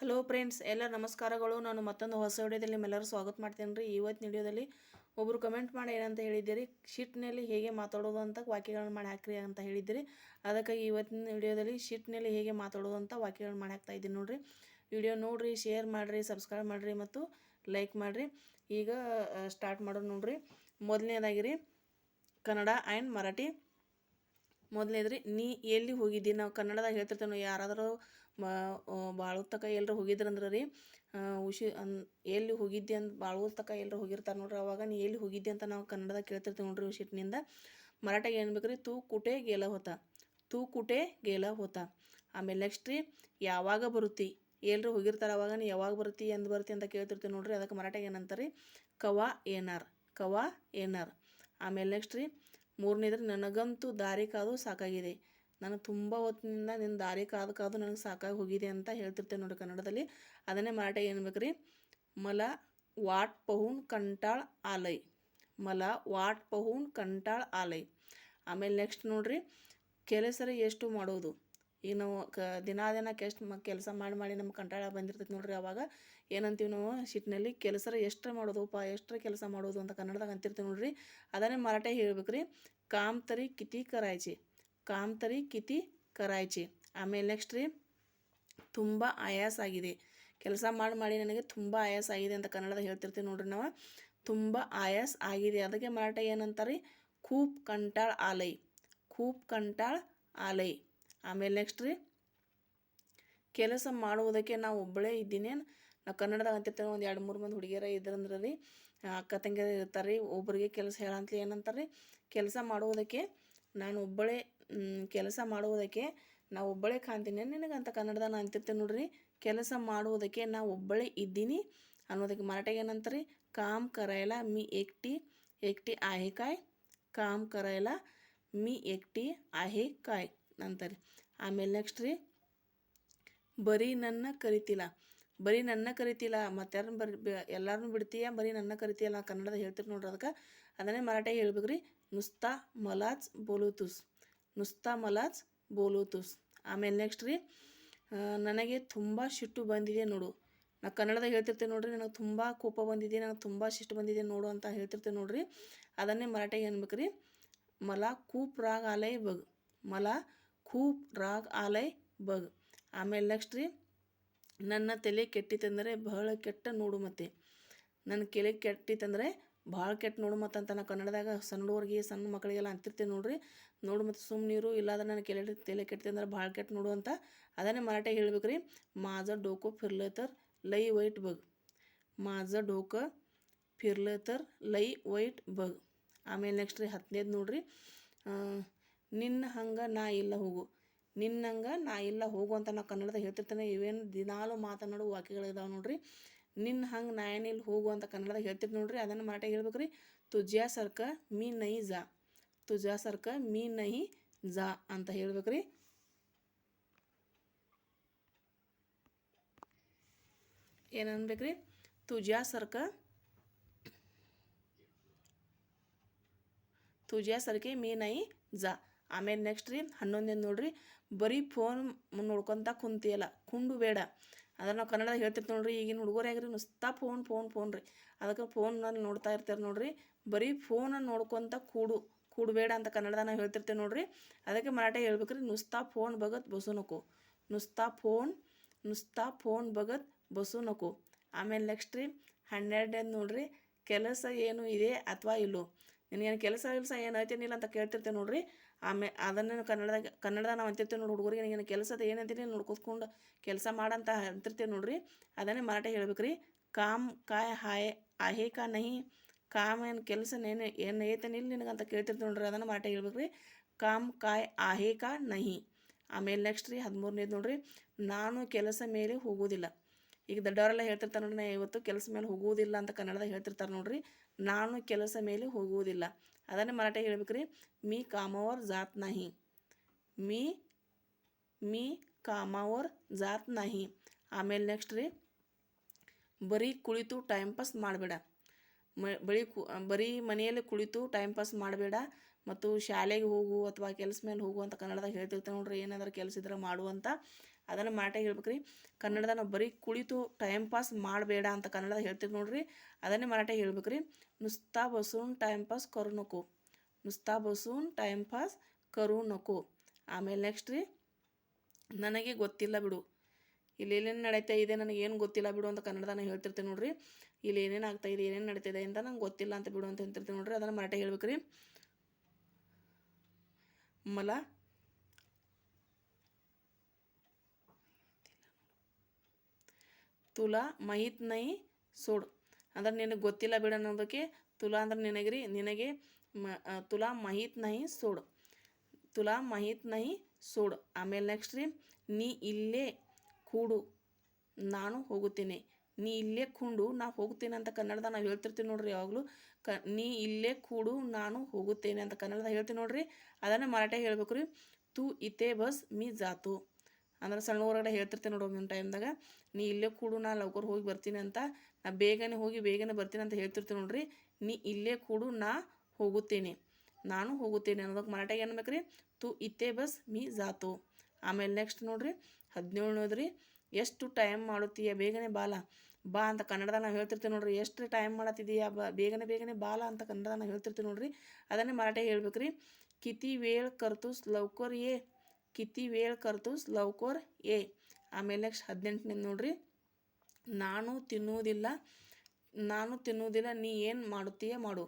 Hello friends ಎಲ್ಲ ನಮಸ್ಕಾರಗಳು. ನಾನು ಮತ್ತೊಂದು ಹೊಸ ವಿಡಿಯೋದಲ್ಲಿ ನಿಮ್ಮೆಲ್ಲರೂ ಸ್ವಾಗತ ಮಾಡ್ತೇನೆ ರೀ ಇವತ್ತಿನ ವಿಡಿಯೋದಲ್ಲಿ ಒಬ್ಬರು ಕಮೆಂಟ್ ಮಾಡಿ ಏನಂತ ಹೇಳಿದ್ದೀರಿ? ಶೀಟ್ನಲ್ಲಿ ಹೇಗೆ ಮಾತಾಡೋದು ಅಂತ ವಾಕ್ಯಗಳನ್ನ ಮಾಡಿ ಹಾಕ್ರಿ ಅಂತ ಹೇಳಿದ್ದೀರಿ. ಅದಕ್ಕಾಗಿ ಇವತ್ತಿನ ವಿಡಿಯೋದಲ್ಲಿ ಶೀಟ್ನಲ್ಲಿ ಹೇಗೆ ಮಾತಾಡೋದು ಅಂತ ವಾಕ್ಯಗಳನ್ನ ಮಾಡಿ ಹಾಕ್ತಾ ಇದ್ದೀನಿ ನೋಡಿರಿ. ವಿಡಿಯೋ ನೋಡಿರಿ ಶೇರ್ ಮಾಡಿರಿ ಸಬ್ಸ್ಕ್ರೈಬ್ ಮಾಡಿರಿ ಮತ್ತು ಲೈಕ್ ಮಾಡಿರಿ. ಈಗ ಸ್ಟಾರ್ಟ್ ಮಾಡೋದು ನೋಡ್ರಿ. ಮೊದಲನೇದಾಗಿರಿ, ಕನ್ನಡ ಆ್ಯಂಡ್ ಮರಾಠಿ. ಮೊದಲನೇದ್ರಿ, ನೀ ಎಲ್ಲಿ ಹೋಗಿದ್ದಿ? ನಾವು ಕನ್ನಡದಾಗ ಹೇಳ್ತಿರ್ತೇವೆ ಯಾರಾದರೂ ಭಾಳ ತಕ ಎಲ್ಲರೂ ಹೋಗಿದ್ರಂದ್ರೆ ರೀ ಉಶಿ, ಅನ್, ಎಲ್ಲಿ ಹೋಗಿದ್ದೆ ಅಂತ ಭಾಳ ತಕ ಎಲ್ಲರೂ ಹೋಗಿರ್ತಾರೆ ನೋಡ್ರಿ ಅವಾಗ, ನೀ ಎಲ್ಲಿ ಹೋಗಿದ್ದೆ ಅಂತ ನಾವು ಕನ್ನಡದಾಗ ಕೇಳ್ತಿರ್ತೀವಿ ನೋಡ್ರಿ ಉಶಿಟ್ನಿಂದ ಮರಾಠಿಗೆ ಏನು ರೀ ತೂ ಕುಟೆ ಗೇಲ ಹೋತ, ತೂ ಕುಟೆ ಗೇಲ ಹೋತ. ಆಮೇಲೆ ನೆಕ್ಸ್ಟ್ ರೀ, ಯಾವಾಗ ಬರುತ್ತಿ ಎಲ್ಲರೂ ಹೋಗಿರ್ತಾರೆ ಅವಾಗ, ನೀ ಯಾವಾಗ ಬರುತ್ತಿ, ಎಂದು ಬರ್ತಿ ಅಂತ ಕೇಳ್ತಿರ್ತೀವಿ ನೋಡ್ರಿ ಅದಕ್ಕೆ ಮರಾಠಿಗೆ ಏನಂತಾರೆ, ಕವಾ ಏನಾರ್ ಕವಾ ಏನಾರ್. ಆಮೇಲೆ ನೆಕ್ಸ್ಟ್ ರೀ, ಮೂರನೇದ್ರೆ, ನನಗಂತೂ ದಾರಿ ಕಾದು ಸಾಕಾಗಿದೆ. ನನಗೆ ತುಂಬ ಹೊತ್ತಿನಿಂದ ನಿನ್ನ ದಾರಿ ಕಾದು ಕಾದು ನನಗೆ ಸಾಕಾಗಿ ಹೋಗಿದೆ ಅಂತ ಹೇಳ್ತಿರ್ತೇನೆ ನೋಡಿ ಕನ್ನಡದಲ್ಲಿ. ಅದನ್ನೇ ಮರಾಠಿ ಏನು ಬೇಕ್ರಿ? ಮಲ ವಾಟ್ ಪಹೂನ್ ಕಂಟಾಳ್ ಆಲೈ. ಮಲ ವಾಟ್ ಪಹೂನ್ ಕಂಟಾಳ್ ಆಲೈ. ಆಮೇಲೆ ನೆಕ್ಸ್ಟ್ ನೋಡ್ರಿ, ಕೆಲಸರಿ ಎಷ್ಟು ಮಾಡೋದು? ಈಗ ನಾವು ಕ ದಿನ ದಿನ ಕೆಸ್ಟ್ ಮ ಕೆಲಸ ಮಾಡಿ ಮಾಡಿ ನಮ್ಗೆ ಕಂಟಾಳ ಬಂದಿರ್ತೈತೆ ನೋಡ್ರಿ ಅವಾಗ. ಏನಂತೀವಿ ನಾವು ಶಿಟ್ನಲ್ಲಿ, ಕೆಲಸರ ಎಷ್ಟರ ಮಾಡೋದಪ್ಪ ಎಷ್ಟರ ಕೆಲಸ ಮಾಡೋದು ಅಂತ ಕನ್ನಡದಾಗ ಅಂತಿರ್ತೀವಿ ನೋಡ್ರಿ. ಅದನ್ನೇ ಮರಾಠಿ ಹೇಳ್ಬೇಕ್ರಿ. ಕಾಮ್ ತರಿ ಕಿತಿ ಕರಾಯ್ಚಿ. ಕಾಮ್ ತರಿ ಕಿತಿ ಕರಾಯ್ಚಿ ಆಮೇಲೆ ನೆಕ್ಸ್ಟ್ ರೀ, ತುಂಬ ಆಯಾಸ ಆಗಿದೆ. ಕೆಲಸ ಮಾಡಿ ಮಾಡಿ ನನಗೆ ತುಂಬ ಆಯಾಸ ಆಗಿದೆ ಅಂತ ಕನ್ನಡದಾಗ ಹೇಳ್ತಿರ್ತೀವಿ ನೋಡ್ರಿ ನಾವು. ತುಂಬ ಆಯಾಸ ಆಗಿದೆ. ಅದಕ್ಕೆ ಮರಾಠಿ ಏನಂತಾರೆ? ಖೂಪ್ ಕಂಟಾಳ್ ಆಲೈ. ಖೂಪ್ ಕಂಟಾಳ್ ಆಲೈ. ಆಮೇಲೆ ನೆಕ್ಸ್ಟ್ ರೀ, ಕೆಲಸ ಮಾಡುವುದಕ್ಕೆ ನಾವು ಒಬ್ಬಳೇ ಇದ್ದೀನಿ ನಾವು ಕನ್ನಡದಾಗ ಅಂತಿರ್ತೇವೆ ಒಂದು ಎರಡು ಮೂರು ಮಂದಿ ಹುಡುಗಿಯರ ಇದ್ರಂದ್ರೆ ರೀ, ಅಕ್ಕ ತಂಗಿಯರು ಇರ್ತಾರೆ ರೀ ಒಬ್ಬರಿಗೆ ಕೆಲಸ ಹೇಳಂತಲಿ ಏನಂತಾರೆ ರೀ, ಕೆಲಸ ಮಾಡುವುದಕ್ಕೆ ನಾನು ಒಬ್ಬಳೇ ಕೆಲಸ ಮಾಡುವುದಕ್ಕೆ ನಾ ಒಬ್ಬಳೇ ಕಾಣ್ತೀನಿ. ನಿನಗಂತ ಕನ್ನಡದಾಗ ನಾ ಅಂತಿರ್ತೇನೆ ನೋಡ್ರಿ. ಕೆಲಸ ಮಾಡುವುದಕ್ಕೆ ನಾ ಒಬ್ಬಳೇ ಇದ್ದೀನಿ ಅನ್ನೋದಕ್ಕೆ ಮರಾಠಿಗೆ ಏನಂತಾರೆ? ಕಾಮ್ ಕರಾಯಲ ಮೀ ಎಕ್ಟಿ ಎಕ್ಟಿ ಆಹೆ ಕಾಯ್, ಕಾಮ್ ಕರಾಯಲ ಮೀ ಎಕ್ಟಿ ಆಹೆ ಕಾಯ್ ಅಂತಾರೆ. ಆಮೇಲೆ ನೆಕ್ಸ್ಟ್ ರೀ, ಬರೀ ನನ್ನ ಕರಿತಿಲ್ಲ. ಬರೀ ನನ್ನ ಕರಿತಿಲ್ಲ ಮತ್ತಾರನ್ನ ಯಾರನ್ನ ಬರಿ ಬಿಡ್ತೀಯ? ಬರೀ ನನ್ನ ಕರಿತೀಯಲ್ಲ ಕನ್ನಡದಾಗ ಹೇಳ್ತೀರಿ ನೋಡ್ರಿ ಅದಕ್ಕೆ. ಅದನ್ನೇ ಮರಾಠಿ ಹೇಳ್ಬೇಕು ರೀ ನುಸ್ತಾ ಮಲಾಜ್ ಬೋಲುತುಸ್. ನುಸ್ತಾ ಮಲಾಜ್ ಬೋಲೂತುಸ್. ಆಮೇಲೆ ನೆಕ್ಸ್ಟ್ ರೀ ನನಗೆ ತುಂಬ ಸಿಟ್ಟು ಬಂದಿದೆ ನೋಡು. ನಾ ಕನ್ನಡದಾಗ ಹೇಳ್ತಿರ್ತೇನೆ ನೋಡ್ರಿ, ನನಗೆ ತುಂಬ ಕೋಪ ಬಂದಿದೆ ನನಗೆ ತುಂಬ ಶಿಷ್ಟು ಬಂದಿದೆ ನೋಡು ಅಂತ ಹೇಳ್ತಿರ್ತೇನೆ ನೋಡ್ರಿ. ಅದನ್ನೇ ಮರಾಠಿಗೆ ಅನ್ಬೇಕು ರೀ. ಮಲ ಕೂಪ್ ರಾಗ್ ಆಲೈ ಬಗ್. ಮಲ ಖೂಪ್ ರಾಗ್ ಆಲೈ ಬಗ್. ಆಮೇಲೆ ನೆಕ್ಸ್ಟ್ ರೀ, ನನ್ನ ತಲೆ ಕೆಟ್ಟಿತ್ತಂದರೆ ಬಹಳ ಕೆಟ್ಟ ನೋಡು ಮತ್ತೆ. ನನ್ನ ಕೆಲೆ ಕೆಟ್ಟಿತ್ತಂದರೆ ಭಾಳ ಕೆಟ್ಟ ನೋಡು ಮತ್ತು ಅಂತ ಕನ್ನಡದಾಗ ಸಣ್ಣ ಸಣ್ಣ ಮಕ್ಕಳಿಗೆಲ್ಲ ಅಂತಿರ್ತೇನೆ ನೋಡ್ರಿ. ನೋಡು ಮತ್ತು ಸುಮ್ಮನೀರು ಇಲ್ಲಾಂದ್ರೆ ನನ್ನ ಕೆಲೆ ತಲೆ ಕೆಟ್ಟಿತ್ತಂದ್ರೆ ಭಾಳ ಕೆಟ್ಟ ನೋಡು ಅಂತ ಅದನ್ನೇ ಮರಾಠಿಗೆ ಹೇಳ್ಬೇಕು ರೀ ಮಾಜ ಡೋಕೋ फिरलं तर लई वाईट बघ माझं डोकं फिरलं तर लई वाईट बघ ಆಮೇಲೆ ನೆಕ್ಸ್ಟ್ ರೀ ಹತ್ತನೇದು ನೋಡ್ರಿ ನಿನ್ನ ಹಂಗೆ ನಾ ಇಲ್ಲ ಹೋಗು ನಿನ್ನಂಗೆ ನಾ ಇಲ್ಲ ಹೋಗು ಅಂತ ನಾವು ಕನ್ನಡದಾಗ ಹೇಳ್ತಿರ್ತಾನೆ ಇವೇನು ದಿನಾಲು ಮಾತನಾಡೋ ವಾಕ್ಯಗಳಿದಾವೆ ನೋಡ್ರಿ ನಿನ್ನ ಹಂಗೆ ನಾ ಏನಿಲ್ಲ ಹೋಗು ಅಂತ ಕನ್ನಡದಾಗ ಹೇಳ್ತಿರ್ತೀವಿ ನೋಡ್ರಿ ಅದನ್ನು ಮರಾಠಿಗೆ ಹೇಳ್ಬೇಕು ರೀ ತುಜ್ಯಾ ಸರ್ಕ ಮೀ ನೈ ಜಾ ತುಜಾ ಸರ್ಕ ಮೀ ನೈ ಜಾ ಅಂತ ಹೇಳ್ಬೇಕು ರೀ ಏನು ಅನ್ಬೇಕು ರೀ ತುಜ್ಯಾಸಾರ್ಕ ತುಜ್ಯಾಸಾರ್ಕೆ ಮೀ ನೈ ಜಾ. ಆಮೇಲೆ ನೆಕ್ಸ್ಟ್ ರೀ, ಹನ್ನೊಂದೇನು ನೋಡ್ರಿ. ಬರೀ ಫೋನ್ ನೋಡ್ಕೊತ ಕುಂತಿಯಲ್ಲ, ಕುಂಡು ಬೇಡ. ಅದನ್ನು ನಾವು ಕನ್ನಡದಾಗ ಹೇಳ್ತಿರ್ತೀವಿ ನೋಡ್ರಿ, ಈಗಿನ ಹುಡುಗರು ಆಗ್ರಿ ನುಸ್ತಾ ಫೋನ್ ಫೋನ್ ಫೋನ್ ರೀ. ಅದಕ್ಕೆ ಫೋನಲ್ಲಿ ನೋಡ್ತಾ ಇರ್ತಾರೆ ನೋಡ್ರಿ. ಬರೀ ಫೋನನ್ನು ನೋಡ್ಕೊತ ಕೂಡು. ಕೂಡಬೇಡ ಅಂತ ಕನ್ನಡದಾನ ಹೇಳ್ತಿರ್ತೇವೆ ನೋಡ್ರಿ. ಅದಕ್ಕೆ ಮರಾಠಿ ಹೇಳ್ಬೇಕ್ರಿ, ನುಸ್ತಾ ಫೋನ್ ಬಗತ್ ಬಸು ನಕು. ನುಸ್ತಾ ಫೋನ್ ನುಸ್ತಾ ಫೋನ್ ಬಗತ್ ಬಸು ನಕು. ಆಮೇಲೆ ನೆಕ್ಸ್ಟ್ ರೀ ಹನ್ನೆರಡನೇದು ನೋಡ್ರಿ, ಕೆಲಸ ಏನು ಇದೆ ಅಥವಾ ಇಲ್ಲೋ. ನಿನಗೇನು ಕೆಲಸ ಕೆಲಸ ಏನು ಐತೇನಿಲ್ಲ ಅಂತ ಕೇಳ್ತಿರ್ತೇವೆ ನೋಡ್ರಿ. ಆಮೇಲೆ ಅದನ್ನು ಕನ್ನಡದಾಗ ಕನ್ನಡದಾಗ ನಾವು ಅಂತಿರ್ತೇವೆ ನೋಡಿ ಹುಡುಗರಿಗೆ, ನನಗೇನು ಕೆಲಸದ ಏನಂತೀನಿ ನೋಡ್ಕೊತ್ಕೊಂಡು ಕೆಲಸ ಮಾಡಂತ ಅಂತಿರ್ತೇವೆ ನೋಡ್ರಿ. ಅದನ್ನೇ ಮರಾಠಿ ಹೇಳ್ಬೇಕು ರೀ ಕಾಮ್ ಕಾಯ್ ಹಾಯ್, ಆಹೇ ಕಾ ನಹಿ. ಕಾಮ್ ಏನು ಕೆಲಸ ಏನು ಏನು ಐತೇನಿಲ್ಲ ನಿನಗಂತ ಕೇಳ್ತಿರ್ತೀವಿ ನೋಡ್ರಿ, ಅದನ್ನು ಮರಾಠಿ ಹೇಳ್ಬೇಕು ರೀ ಕಾಮ್ ಕಾಯ್ ಆಹೇ ಕಾ ನಹಿ. ಆಮೇಲೆ ನೆಕ್ಸ್ಟ್ ರೀ ಹದಿಮೂರನೇದು ನೋಡ್ರಿ. ನಾನು ಕೆಲಸ ಮೇಲೆ ಹೋಗೋದಿಲ್ಲ. ಈಗ ದೊಡ್ಡವರೆಲ್ಲ ಹೇಳ್ತಿರ್ತಾರೆ ನೋಡ್ರಿ, ನಾ ಇವತ್ತು ಕೆಲಸ ಮೇಲೆ ಹೋಗುವುದಿಲ್ಲ ಅಂತ ಕನ್ನಡದಾಗ ಹೇಳ್ತಿರ್ತಾರೆ ನೋಡ್ರಿ. ನಾನು ಕೆಲಸ ಮೇಲೆ ಹೋಗುವುದಿಲ್ಲ ಅದನ್ನೇ ಮರಾಠಿ ಹೇಳ್ಬೇಕು ರೀ ಮೀ ಕಾಮಾವರ್ ಜಾತ್ ನಾಹಿ. ಮೀ ಮೀ ಕಾಮಾವರ್ ಜಾತ್ ನಾಹಿ. ಆಮೇಲೆ ನೆಕ್ಸ್ಟ್ ರೀ, ಬರೀ ಕುಳಿತು ಟೈಮ್ ಪಾಸ್ ಮಾಡಬೇಡ. ಮ ಬಳಿ ಕು ಬರೀ ಮನೆಯಲ್ಲಿ ಕುಳಿತು ಟೈಮ್ ಪಾಸ್ ಮಾಡಬೇಡ. ಮತ್ತು ಶಾಲೆಗೆ ಹೋಗು ಅಥವಾ ಕೆಲಸ ಮೇಲೆ ಹೋಗು ಅಂತ ಕನ್ನಡದಾಗ ಹೇಳ್ತಿರ್ತೇವೆ ನೋಡ್ರಿ, ಏನಾದರೂ ಕೆಲಸ ಇದ್ರೆ ಮಾಡು ಅಂತ. ಅದನ್ನು ಮಾರಾಟ ಹೇಳ್ಬೇಕು ರೀ ನಾವು ಬರೀ ಕುಳಿತು ಟೈಮ್ ಪಾಸ್ ಮಾಡಬೇಡ ಅಂತ ಕನ್ನಡದಾಗ ಹೇಳ್ತೀವಿ ನೋಡ್ರಿ, ಅದನ್ನೇ ಮರಾಠಿ ಹೇಳ್ಬೇಕು ರೀ ನುಸ್ತಾ ಬಸೂನ್ ಟೈಮ್ ಪಾಸ್ ಕರು ನುಸ್ತಾ ಬಸೂನ್ ಟೈಮ್ ಪಾಸ್ ಕರು ಆಮೇಲೆ ನೆಕ್ಸ್ಟ್ ರೀ, ನನಗೆ ಗೊತ್ತಿಲ್ಲ ಬಿಡು. ಇಲ್ಲಿ ಏನೇನು ನಡೀತಾ ಇದೆ ನನಗೇನು ಗೊತ್ತಿಲ್ಲ ಬಿಡು ಅಂತ ಕನ್ನಡದಾನ ಹೇಳ್ತಿರ್ತೀನಿ ನೋಡ್ರಿ. ಇಲ್ಲಿ ಏನೇನು ಆಗ್ತಾ ಇದೆ, ಏನೇನು ನಡೀತಿದೆ ಅಂತ ನಂಗೆ ಗೊತ್ತಿಲ್ಲ ಅಂತ ಬಿಡು ಅಂತ ಹೇಳ್ತಿರ್ತೀವಿ ನೋಡ್ರಿ. ಅದನ್ನು ಮರಾಠಿ ಹೇಳ್ಬೇಕ್ರಿ. ಮಲ. ತುಲಾ ಮಹಿತ್ ನೈ, ಸೋಡು. ಅಂದ್ರೆ ನಿನಗೆ ಗೊತ್ತಿಲ್ಲ ಬಿಡ ಅನ್ನೋದಕ್ಕೆ ತುಲಾ ಅಂದ್ರೆ ನಿನಗೆ ನಿನಗೆ ತುಲಾ ಮಾಹಿತ್ ನೈ, ಸೋಡು. ತುಲಾ ಮಹಿತ್ ನೈ, ಸೋಡು. ಆಮೇಲೆ ನೆಕ್ಸ್ಟ್ ರೀ, ನೀ ಇಲ್ಲೇ ಕೂಡು, ನಾನು ಹೋಗುತ್ತೇನೆ. ನೀ ಇಲ್ಲೇ ಕುಂಡು, ನಾ ಹೋಗ್ತೇನೆ ಅಂತ ಕನ್ನಡದ ನಾವು ಹೇಳ್ತಿರ್ತೀವಿ ನೋಡ್ರಿ ಯಾವಾಗಲೂ. ಕ, ನೀ ಇಲ್ಲೇ ಕೂಡು, ನಾನು ಹೋಗುತ್ತೇನೆ ಅಂತ ಕನ್ನಡದ ಹೇಳ್ತೀವಿ ನೋಡ್ರಿ. ಅದನ್ನು ಮರಾಠಿ ಹೇಳ್ಬೇಕು ರೀ. ತು ಇತೇ ಬಸ್ ಮೀ ಜಾತು ಅಂದ್ರೆ ಸಣ್ಣ ಹೊರಗಡೆ ಹೇಳ್ತಿರ್ತೀನಿ ನೋಡು ಒಂದೊಂದು ಟೈಮ್ದಾಗ ನೀ ಇಲ್ಲೇ ಕೂಡು, ನಾ ಲವ್ಕರ್ ಹೋಗಿ ಬರ್ತೀನಿ ಅಂತ, ನಾ ಬೇಗನೆ ಹೋಗಿ ಬೇಗನೆ ಬರ್ತೀನಿ ಅಂತ ಹೇಳ್ತಿರ್ತೀನಿ ನೋಡ್ರಿ. ನೀ ಇಲ್ಲೇ ಕೂಡು, ನಾ ಹೋಗುತ್ತೇನೆ. ನಾನು ಹೋಗುತ್ತೇನೆ ಅನ್ನೋದಕ್ಕೆ ಮರಾಠಿಗೆ ಏನ್ಬೇಕು ರೀ? ತು ಇತ್ತೇ ಬಸ್ ಮೀ ಜಾತು ಆಮೇಲೆ ನೆಕ್ಸ್ಟ್ ನೋಡ್ರಿ ಹದಿನೇಳನೇದ್ರಿ ಎಷ್ಟು ಟೈಮ್ ಮಾಡುತ್ತೀಯ ಬೇಗನೆ ಬಾಲ. ಬಾ ಅಂತ ಕನ್ನಡದಾಗ ನಾವು ಹೇಳ್ತಿರ್ತೀವಿ ನೋಡ್ರಿ, ಎಷ್ಟು ಟೈಮ್ ಮಾಡತ್ತಿದೀಯ ಬಾ, ಬೇಗನೆ ಬೇಗನೆ ಬಾಲ ಅಂತ ಕನ್ನಡದಾಗ ನಾವು ಹೇಳ್ತಿರ್ತೀವಿ ನೋಡ್ರಿ. ಅದನ್ನೇ ಮರಾಠಿ ಹೇಳ್ಬೇಕ್ರಿ. ಕಿತಿ ವೇಳ್ ಕರ್ತೂಸ್ ಲವ್ಕರ್ ಎ, ಕಿತಿ ವೇಳ್ ಕರ್ತೂಸ್ ಲವ್ಕೋರ್ ಎ. ಆಮೇಲೆ ನೆಕ್ಸ್ಟ್ ಹದಿನೆಂಟನೇ ನೋಡ್ರಿ. ನಾನು ತಿನ್ನುವುದಿಲ್ಲ ನಾನು ತಿನ್ನುವುದಿಲ್ಲ, ನೀ ಏನು ಮಾಡುತ್ತೀಯ ಮಾಡು.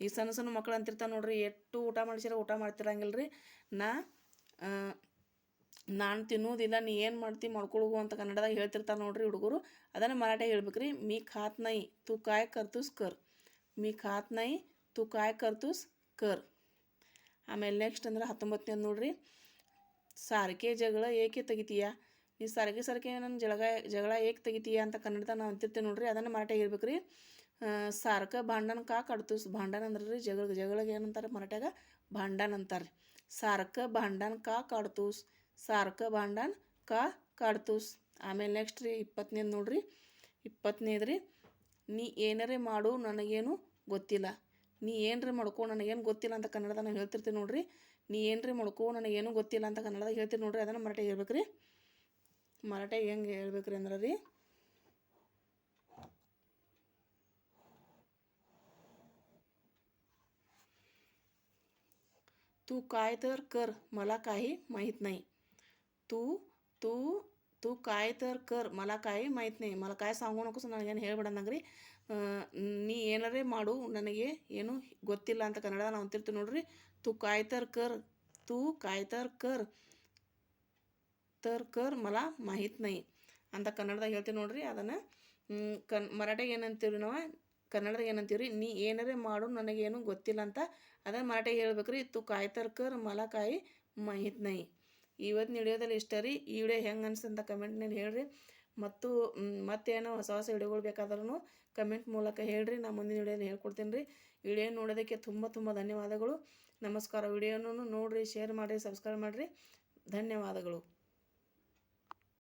ಈ ಸಣ್ಣ ಸಣ್ಣ ಮಕ್ಳು ಅಂತಿರ್ತಾವೆ ನೋಡ್ರಿ ಎಷ್ಟು ಊಟ ಮಾಡಿಸಿರ ಊಟ ಮಾಡ್ತಿರಂಗಿಲ್ಲ ರೀ ನಾ ನಾನು ತಿನ್ನುವುದಿಲ್ಲ ನೀ ಏನು ಮಾಡ್ತಿ ಮಾಡ್ಕೊಳ್ಗು ಅಂತ ಕನ್ನಡದಾಗ ಹೇಳ್ತಿರ್ತಾರೆ ನೋಡ್ರಿ ಹುಡುಗರು. ಅದನ್ನು ಮರಾಠಿ ಹೇಳ್ಬೇಕ್ರಿ. ಮೀ ಖಾತ್ ನೈ ತು ಕಾಯ್ ಕರ್ತೂಸ್ ಕರ್. ಮೀ ಖಾತ್ ನೈ ತು ಕಾಯ್ ಕರ್ತೂಸ್ ಕರ್. ಆಮೇಲೆ ನೆಕ್ಸ್ಟ್ ಅಂದ್ರೆ ಹತ್ತೊಂಬತ್ತನೇ ನೋಡ್ರಿ. ಸಾರಿಗೆ ಜಗಳ ಏಕೆ ತೆಗಿತೀಯ? ನೀ ಸಾರಿಗೆ ಸಾರಿಗೆ ನನ್ನ ಜಗಳ ಜಗಳ ಏಕೆ ತೆಗಿತೀಯ ಅಂತ ಕನ್ನಡದಾಗ ನಾವು ಅಂತಿರ್ತೀವಿ ನೋಡ್ರಿ. ಅದನ್ನು ಮರಾಠಿ ಹೇಳ್ಬೇಕ್ರಿ. ಸಾರಕ ಭಾಂಡನ ಭಾಂಡನ್ ಕಾ ಕಡ್ತೂಸ್. ಭಾಂಡನ್ ಅಂದ್ರೆ ರೀ ಜಗಳ, ಜಗಳಿಗೆ ಏನಂತಾರೆ ಮರಾಠ್ಯಾಗ? ಭಾಂಡನ್ ಅಂತಾರೆ ಸಾರಕ ಭಾಂಡನ್ ಕಾ ಕಾಡ್ತೂಸ್. ಸಾರ್ಕ ಭಾಂಡನ್ ಕಾ ಕಾಡ್ತೂಸ್ ಆಮೇಲೆ ನೆಕ್ಸ್ಟ್ ರೀ ಇಪ್ಪತ್ತನೇದು ನೋಡ್ರಿ ಇಪ್ಪತ್ತನೇದು ರೀ ನೀ ಏನಾರೇ ಮಾಡು ನನಗೇನು ಗೊತ್ತಿಲ್ಲ ನೀ ಏನ್ರಿ ಮಾಡ್ಕೊ ನನಗೇನು ಗೊತ್ತಿಲ್ಲ ಅಂತ ಕನ್ನಡದಾಗ ನಾವು ಹೇಳ್ತಿರ್ತೀವಿ ನೋಡ್ರಿ ನೀ ಏನ್ರಿ ಮಾಡ್ಕೊ ನನಗೇನು ಗೊತ್ತಿಲ್ಲ ಅಂತ ಕನ್ನಡದಾಗ ಹೇಳ್ತೀವಿ ನೋಡ್ರಿ ಅದನ್ನು ಮರಾಠಿ ಹೇಳ್ಬೇಕ್ರಿ ಮರಾಠಿ ಹೆಂಗೆ ಹೇಳ್ಬೇಕ್ರಿ ಅಂದ್ರೆ ರೀ तू काय तर कर मला काही माहीत नाही तू तू तू काय तर कर मला काही ಮಾಹಿತಿ नाही मला काय सांगू ನಕೋಸ್ ನನಗೇನು ಹೇಳ್ಬೇಡ ಅಂದಂಗ್ರಿ ನೀ ಏನಾರೇ ಮಾಡು ನನಗೆ ಏನು ಗೊತ್ತಿಲ್ಲ ಅಂತ ಕನ್ನಡ ನಾವು ಅಂತಿರ್ತೀವಿ ನೋಡ್ರಿ ತು ಕಾಯ್ ತರ್ ಕರ್ ತೂ ಕಾಯ್ ತರ್ ಕರ್ ತರ್ ಕರ್ मला ಮಾಹಿತ್ ನೈ ಅಂತ ಕನ್ನಡದಾಗ ಹೇಳ್ತೀವಿ ನೋಡ್ರಿ ಅದನ್ನು ಕನ್ ಮರಾಠಿಗೆ ಏನಂತೀವಿ ನಾವು ಕನ್ನಡದಾಗ ಏನಂತೀವಿ ರೀ ನೀ ಏನಾರೇ ಮಾಡು ನನಗೇನು ಗೊತ್ತಿಲ್ಲ ಅಂತ ಅದನ್ನು ಮರಾಠಿಗೆ ಹೇಳ್ಬೇಕ್ರಿ ತು ಕಾಯ್ ತರ್ ಕರ್ मला काही ಮಾಹಿತ್ ನೈ ಇವತ್ತು ವಿಡಿಯೋದಲ್ಲಿ ಇಷ್ಟ ರೀ. ಈ ವಿಡಿಯೋ ಹೆಂಗೆ ಅನ್ಸಂತ ಕಮೆಂಟ್ನಲ್ಲಿ ಹೇಳ್ರಿ. ಮತ್ತು ಮತ್ತೇನೋ ಹೊಸ ಹೊಸ ವಿಡಿಯೋಗಳು ಬೇಕಾದ್ರೂ ಕಮೆಂಟ್ ಮೂಲಕ ಹೇಳ್ರಿ. ನಾನು ಮುಂದಿನ ವಿಡಿಯೋದಲ್ಲಿ ಹೇಳ್ಕೊಡ್ತೀನಿ ರೀ ವಿಡಿಯೋ ನೋಡೋದಕ್ಕೆ ತುಂಬ ತುಂಬ ಧನ್ಯವಾದಗಳು. ನಮಸ್ಕಾರ. ವಿಡಿಯೋನೂ ನೋಡಿರಿ ಶೇರ್ ಮಾಡಿರಿ ಸಬ್ಸ್ಕ್ರೈಬ್ ಮಾಡಿರಿ. ಧನ್ಯವಾದಗಳು.